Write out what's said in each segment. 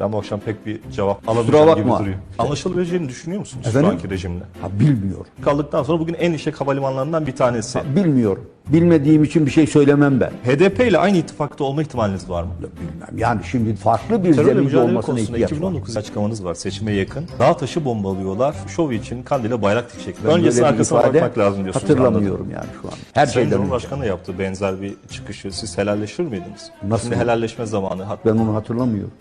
Ben bu akşam pek bir cevap alamayacağım gibi bakma. duruyor. Anlaşılabileceğini düşünüyor musunuz Efendim? şu anki rejimle? Ha, bilmiyorum. Kaldıktan sonra bugün en işlek havalimanlarından bir tanesi. Bilmiyorum. Bilmediğim için bir şey söylemem ben. HDP ile aynı ittifakta olma ihtimaliniz var mı? Bilmem. Yani şimdi farklı bir Terörle zeminde mücadele olmasına konusunda ihtiyaç var. 2019 açıklamanız var seçime yakın. Dağ taşı bombalıyorlar. Şov için Kandil'e bayrak dikecekler. Ben Öncesine böyle bir arkasına ifade bakmak lazım diyorsunuz. Hatırlamıyorum yani şu an. Her Sayın şeyden önce. Cumhurbaşkanı yaptı benzer bir çıkışı. Siz helalleşir miydiniz? Nasıl? Şimdi helalleşme zamanı. Hatta Ben onu hatırlamıyorum.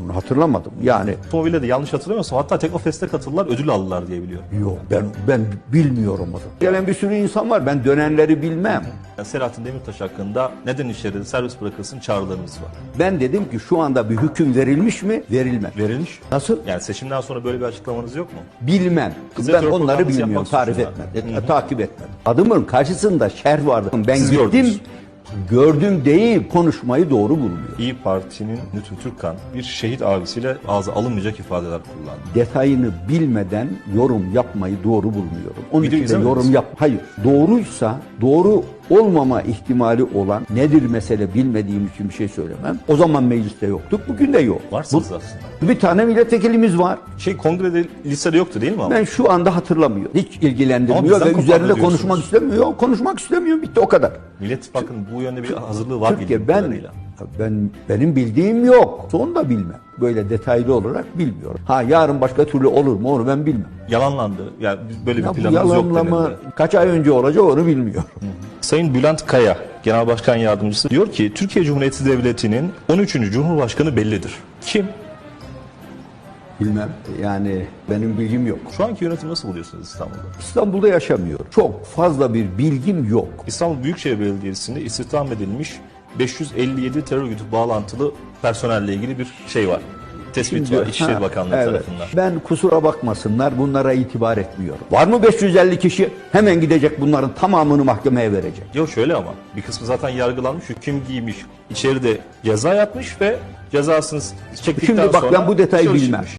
Ben onu hatırlamadım. Yani otomobile de yanlış hatırlamıyorsam hatta Teknofest'e katıldılar ödül aldılar diye biliyorum. yok ben ben bilmiyorum onu. Gelen bir sürü insan var. Ben dönenleri bilmem. Yani Selahattin Demirtaş hakkında neden içeride serbest bırakılsın çağrılarınız var. Ben dedim ki şu anda bir hüküm verilmiş mi? Verilmez. Verilmiş. Nasıl? Yani seçimden sonra böyle bir açıklamanız yok mu? Bilmem. Bize ben onları bilmiyorum. Tarif etmedim. et- takip etmedim. Adımın karşısında şer vardı. Ben Siz gittim. gördünüz. Gördüm değil. Konuşmayı doğru bulmuyor. İyi Parti'nin Lütfü Türkkan bir şehit abisiyle ağza alınmayacak ifadeler kullandı. detayını bilmeden yorum yapmayı doğru bulmuyorum. Onun Video için de izlemediniz yorum yap. Hayır. Doğruysa doğru olmama ihtimali olan nedir mesele bilmediğim için bir şey söylemem. O zaman mecliste yoktuk. Bugün de yok. Varsınız aslında. Bu, bir tane milletvekilimiz var. Şey kongrede listede yoktu değil mi ama? Ben şu anda hatırlamıyorum. Hiç Ama ilgilendirmiyor bizden ve kopardı üzerinde diyorsunuz. konuşmak istemiyor. Konuşmak istemiyor. Bitti o kadar. Millet İttifakı'nın bu yönde bir hazırlığı var Türkiye ben kadarıyla. ben benim bildiğim yok. Son da bilmem. Böyle detaylı olarak bilmiyorum. Ha yarın başka türlü olur mu onu ben bilmem. Yalanlandı. Yani böyle bir Ya bu planımız yok yalanlama denildi. kaç ay önce olacak onu bilmiyorum. Sayın Bülent Kaya, Genel Başkan Yardımcısı diyor ki Türkiye Cumhuriyeti Devleti'nin 13. Cumhurbaşkanı bellidir. Kim? Bilmem. Yani benim bilgim yok. Şu anki yönetimi nasıl buluyorsunuz İstanbul'da? İstanbul'da yaşamıyorum. Çok fazla bir bilgim yok. İstanbul Büyükşehir Belediyesi'nde istihdam edilmiş 557 terör örgütü bağlantılı personelle ilgili bir şey var. Tespit var İçişleri Ha, Bakanlığı evet. tarafından. Ben kusura bakmasınlar bunlara itibar etmiyorum. Var mı 550 kişi? Hemen gidecek bunların tamamını mahkemeye verecek. Yok şöyle ama bir kısmı zaten yargılanmış, hüküm giymiş, içeride ceza yatmış ve cezasını çektikten Şimdi bak sonra ben bu detayı bilmem.